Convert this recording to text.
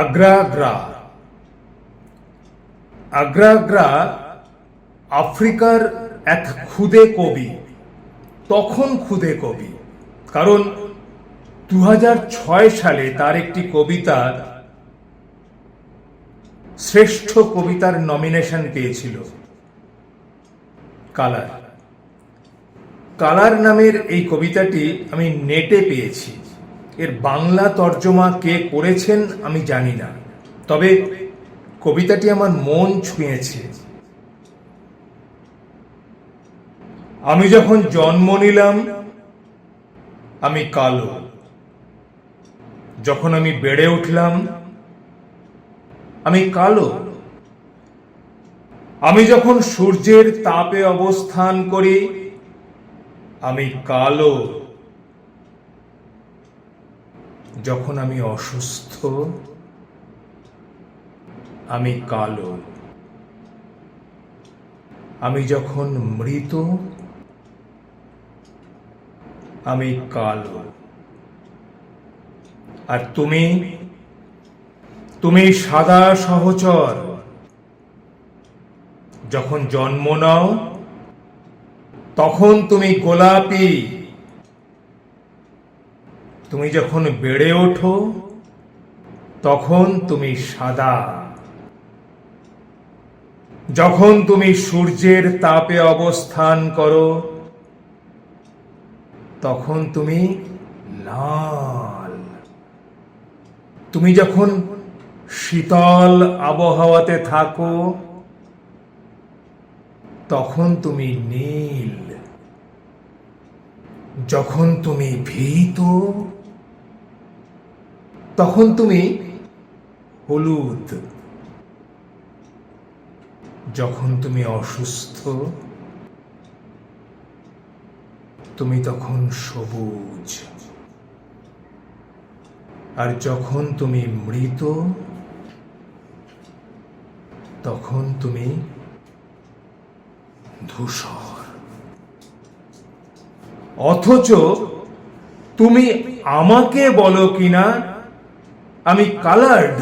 আগ্রা আগ্রা আগ্রা আগ্রা আফ্রিকার এক খুদে কবি তখন খুদে কবি কারণ দু হাজার ছয় সালে তার একটি কবিতা শ্রেষ্ঠ কবিতার নমিনেশন পেয়েছিল। কালার। কালার নামের এই কবিতাটি আমি নেটে পেয়েছি। এর বাংলা তর্জমা কে করেছেন আমি জানি না। তবে কবিতাটি আমার মন ছুঁয়েছে। আমি যখন জন্ম নিলাম, আমি কালো। যখন আমি বেড়ে উঠলাম, আমি কালো। আমি যখন সূর্যের তাপে অবস্থান করি, আমি কালো। যখন আমি অসুস্থ, আমি কালো। আমি যখন মৃত, আমি কালো। আর তুমি তুমি সাদা সহচর। যখন জন্ম নাও, তখন তুমি গোলাপি। তুমি যখন বেড়ে ওঠো, তখন তুমি সাদা। যখন তুমি সূর্যের তাপে অবস্থান করো, তখন তুমি লাল। তুমি যখন শীতল আবহাওয়াতে থাকো, তখন তুমি নীল। যখন তুমি ভীত তখন তুমি হলুদ। যখন তুমি অসুস্থ, তুমি তখন সবুজ। আর যখন তুমি মৃত, তখন তুমি ধূসর। অথচ তুমি আমাকে বলো কিনা আমি কালার্ড